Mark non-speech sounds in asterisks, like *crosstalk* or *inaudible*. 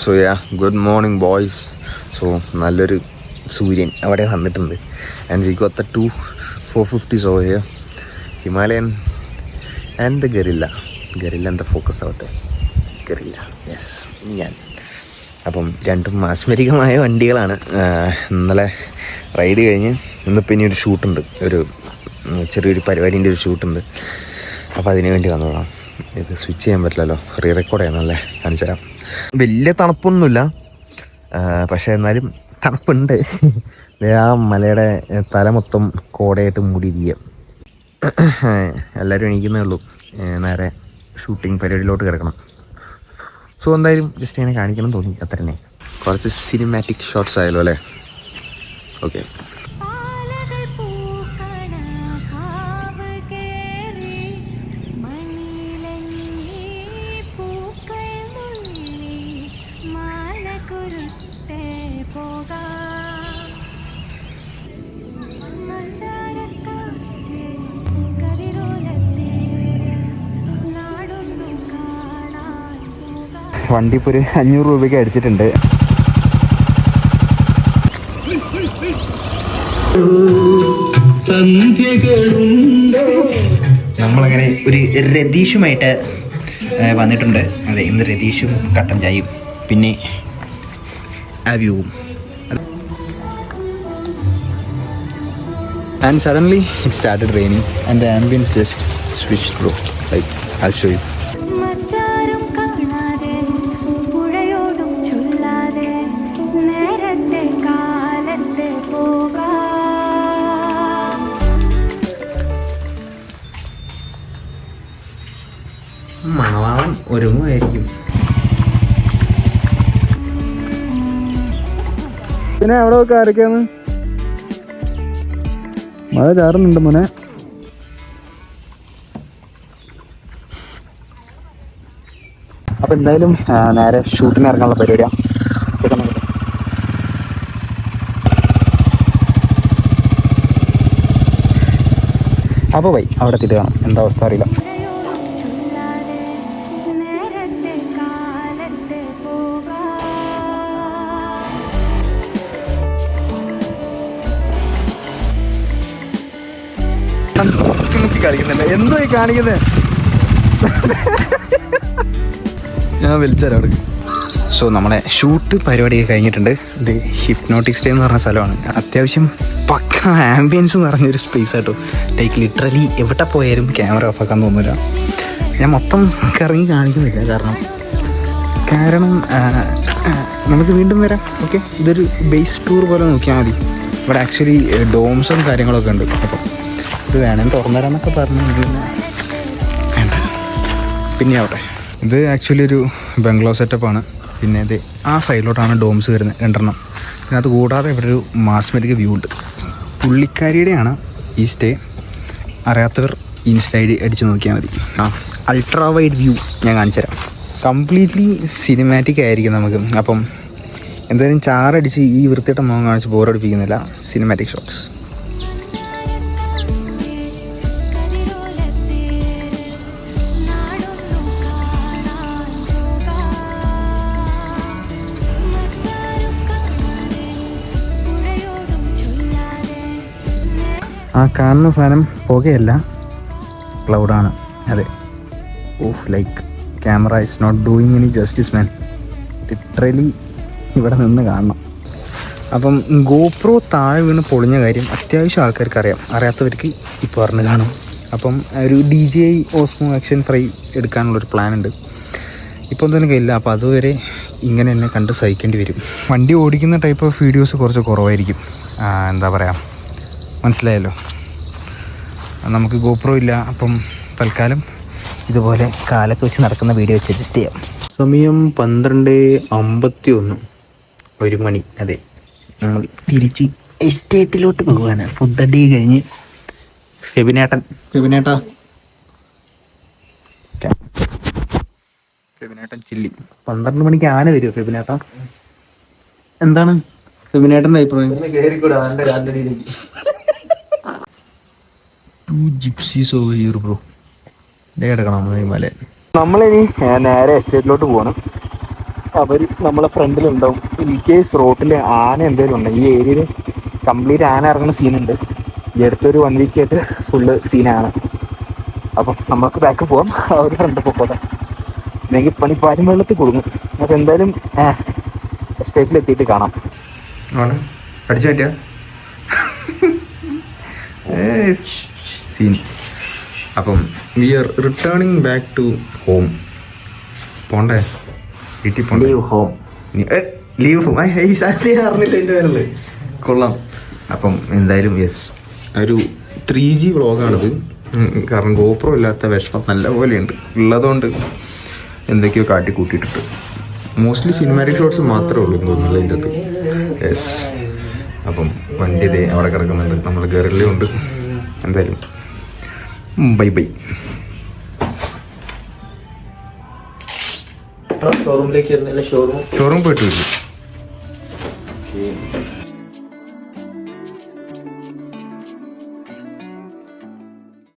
So yeah good morning boys so നല്ലൊരു സൂര്യൻ അവിടെ വന്നിട്ടുണ്ട്. And we got the two four fifty so here Himalayan and the Guerrilla Guerrilla എന്താ focus ആവട്ടെ Guerrilla yes ഞാൻ. അപ്പം രണ്ടും മാസ്മരികമായ വണ്ടികളാണ്. ഇന്നലെ റൈഡ് കഴിഞ്ഞ് ഇന്നിപ്പോൾ ഇനി ഒരു ഷൂട്ടുണ്ട് ഒരു ചെറിയൊരു പരിപാടീന്റെ ഒരു ഷൂട്ടുണ്ട് അപ്പോൾ അതിന് വേണ്ടി വന്നോളാം ഇത് സ്വിച്ച് ചെയ്യാൻ പറ്റില്ലല്ലോ. റീ റെക്കോർഡ് ചെയ്യണമല്ലേ കാണിച്ചു തരാം വലിയ തണുപ്പൊന്നുമില്ല. പക്ഷേ എന്നാലും തണുപ്പുണ്ട്. *laughs* ആ മലയുടെ തല മൊത്തം കോടയായിട്ട് മൂടിയിരിക്കുക *clears throat* എല്ലാവരും എണീക്കുന്നേ ഉള്ളൂ. നേരെ ഷൂട്ടിംഗ് പരിപാടിയിലോട്ട് കിടക്കണം. സോ എന്തായാലും ജസ്റ്റ് ഇങ്ങനെ കാണിക്കണം തോന്നി. അത്ര തന്നെ കുറച്ച് സിനിമാറ്റിക് ഷോട്ട്സ് ആയാലോ അല്ലേ? ഓക്കെ വണ്ടി ഇപ്പോൾ ഒരു അഞ്ഞൂറ് രൂപയ്ക്ക് അടിച്ചിട്ടുണ്ട്. നമ്മളങ്ങനെ ഒരു രതീഷുമായിട്ട് വന്നിട്ടുണ്ട്. അതെ ഇന്ന് രതീഷും കട്ടൻ ചായയും പിന്നെ ആ വ്യൂവും and suddenly it started raining and the ambience just switch bro like I show you മണവാളൻ ഒരുങ്ങുമായിരിക്കും. പിന്നെ അവിടെ ഒക്കെ ആരൊക്കെയാന്ന്? മഴ ചാറുന്നുണ്ട് മോനെ. അപ്പൊ എന്തായാലും നേരെ ഷൂട്ടിന് ഇറങ്ങാനുള്ള പരിപാടിയാ. അപ്പോൾ വൈ അവിടെ എത്തിയിട്ട് എന്താ അവസ്ഥ അറിയില്ല. കളിക്കുന്നില്ല. എന്തോ ഈ കാണിക്കുന്നത് ഞാൻ വിളിച്ചാലോ അവിടെ. സോ നമ്മുടെ ഷൂട്ട് പരിപാടിയൊക്കെ കഴിഞ്ഞിട്ടുണ്ട്. ഇത് ഹിപ്നോട്ടിക് സ്റ്റേ എന്ന് പറഞ്ഞ സ്ഥലമാണ്. അത്യാവശ്യം പക്ക ആംബിയൻസ് എന്ന് പറഞ്ഞൊരു സ്പേസ് ആട്ടോ. ലൈക്ക് ലിറ്ററലി എവിടെ പോയാലും ക്യാമറ ഓഫ് ആക്കാൻ തോന്നില്ല ഞാൻ മൊത്തം കറങ്ങി കാണിക്കുന്നില്ല കാരണം കാരണം നമുക്ക് വീണ്ടും വരാം. ഓക്കെ ഇതൊരു ബേസ് ടൂർ പോലെ നോക്കിയാൽ മതി. ഇവിടെ ആക്ച്വലി ഡോംസും കാര്യങ്ങളൊക്കെ ഉണ്ട്. അപ്പം ഇത് വേണമെങ്കിൽ തുറന്നു തരാമെന്നൊക്കെ പറഞ്ഞു പിന്നെ ആവട്ടെ ഇത് ആക്ച്വലി ഒരു ബംഗ്ലോ സെറ്റപ്പ് ആണ്. പിന്നെ ഇത് ആ സൈഡിലോട്ടാണ് ഡോംസ് വരുന്നത് രണ്ടെണ്ണം. പിന്നെ അത് കൂടാതെ ഇവിടെ ഒരു മാസ്മരിക വ്യൂ ഉണ്ട്. പുള്ളിക്കാരിയുടെയാണ് ഈ സ്റ്റേ അറിയാത്തവർ ഇൻസ്റ്റ ഐ ഡി അടിച്ച് നോക്കിയാൽ മതി. ആ അൾട്രാ വൈഡ് വ്യൂ ഞാൻ കാണിച്ചു തരാം കംപ്ലീറ്റ്ലി സിനിമാറ്റിക് ആയിരിക്കും നമുക്ക്. അപ്പം എന്തായാലും ചാറടിച്ച് ഈ വൃത്തിയിട്ട മുഖം കാണിച്ച് ബോറടിപ്പിക്കുന്നില്ല സിനിമാറ്റിക് ഷോട്ട്സ് ആ കാണുന്ന സാധനം പുകയല്ല. ക്ലൗഡാണ് അതെ. Of like camera is not doing any justice man literally ഇവിടെ നിന്ന് കാണണം. അപ്പം ഗോപ്രോ താഴെ വീണ് പൊളിഞ്ഞ കാര്യം അത്യാവശ്യം ആൾക്കാർക്ക് അറിയാം അറിയാത്തവർക്ക് ഇപ്പോൾ അറിഞ്ഞ് കാണും. അപ്പം ഒരു D J I Osmo Action fry എടുക്കാനുള്ളൊരു പ്ലാൻ ഉണ്ട് ഇപ്പോൾ തന്നെ കഴിയില്ല അപ്പോൾ അതുവരെ ഇങ്ങനെ എന്നെ കണ്ട് സഹിക്കേണ്ടി വരും. വണ്ടി ഓടിക്കുന്ന ടൈപ്പ് ഓഫ് വീഡിയോസ് കുറച്ച് കുറവായിരിക്കും. എന്താ പറയുക മനസ്സിലായല്ലോ? നമുക്ക് ഗോപ്രോ ഇല്ല അപ്പം തൽക്കാലം ഇതുപോലെ കാലൊക്കെ വെച്ച് നടക്കുന്ന വീഡിയോ വെച്ച് അഡ്ജസ്റ്റ് ചെയ്യാം. സമയം പന്ത്രണ്ട് അമ്പത്തി ഒന്ന് ഒരു മണി അതെ. നമ്മൾ തിരിച്ച് എസ്റ്റേറ്റിലോട്ട് പോവുകയാണ് ഫുഡ് അടി കഴിഞ്ഞ് ഫെബിനേട്ടൻ. ഫെബിനേട്ടാ. ഫെബിനേട്ടൻ ചില്ലി. പന്ത്രണ്ട് മണിക്ക് ആന വരുമോ ഫെബിനേട്ട? എന്താണ്? ഫെബിനേട്ടന്റെ അഭിപ്രായം. Two gypsies over here bro കിടക്കണം നമ്മളിനി നേരെ എസ്റ്റേറ്റിലോട്ട് പോകണം അവർ നമ്മളെ ഫ്രണ്ടിലുണ്ടാവും. ഇൻ കേസ് റോട്ടിൽ ആന എന്തെങ്കിലും ഉണ്ട്? ഈ ഏരിയയിൽ കംപ്ലീറ്റ് ആന ഇറങ്ങുന്ന സീനുണ്ട് ഈ അടുത്തൊരു വൺ വീക്ക് ആയിട്ട് ഫുള്ള് സീനാണ് അപ്പം നമ്മൾക്ക് ബാക്ക് പോവാം. അവർ ഫ്രണ്ട് പോക്കോട്ടെ അല്ലെങ്കിൽ പണി പാരും വെള്ളത്തിൽ കൊടുക്കും. അപ്പം എന്തായാലും എസ്റ്റേറ്റിൽ എത്തിയിട്ട് കാണാം. അടിച്ചു പറ്റിയ സീൻ അപ്പം we are returning back to home പോണ്ടേ? വീട്ടിൽ പോണ്ടേ? ഹോം ലീവ് ഹോം ഈ സാധ്യത അറിഞ്ഞില്ല എന്റെ പേരല്ലേ കൊള്ളാം. അപ്പം എന്തായാലും യെസ് ഒരു ത്രീ ജി വ്ളോഗാണിത്. കാരണം ഗോപ്രോ ഇല്ലാത്ത വിഷമം നല്ല പോലെയുണ്ട് ഉള്ളതുകൊണ്ട് എന്തൊക്കെയോ കാട്ടി കൂട്ടിയിട്ടുണ്ട് മോസ്റ്റ്ലി സിനിമാറ്റിക് ഷോട്ട്സ് മാത്രമേ ഉള്ളൂ എന്ന് തോന്നുന്നില്ല ഇതിന്റെ അത് യെസ് അപ്പം വണ്ടി ഇതേ അവിടെ കിടക്കുന്നുണ്ട്. നമ്മൾ ഗറിലുണ്ട് എന്തായാലും. Bye bye. ഷോറൂമിലേക്ക് ഷോറൂം ഷോറൂം പോയിട്ട് വരും.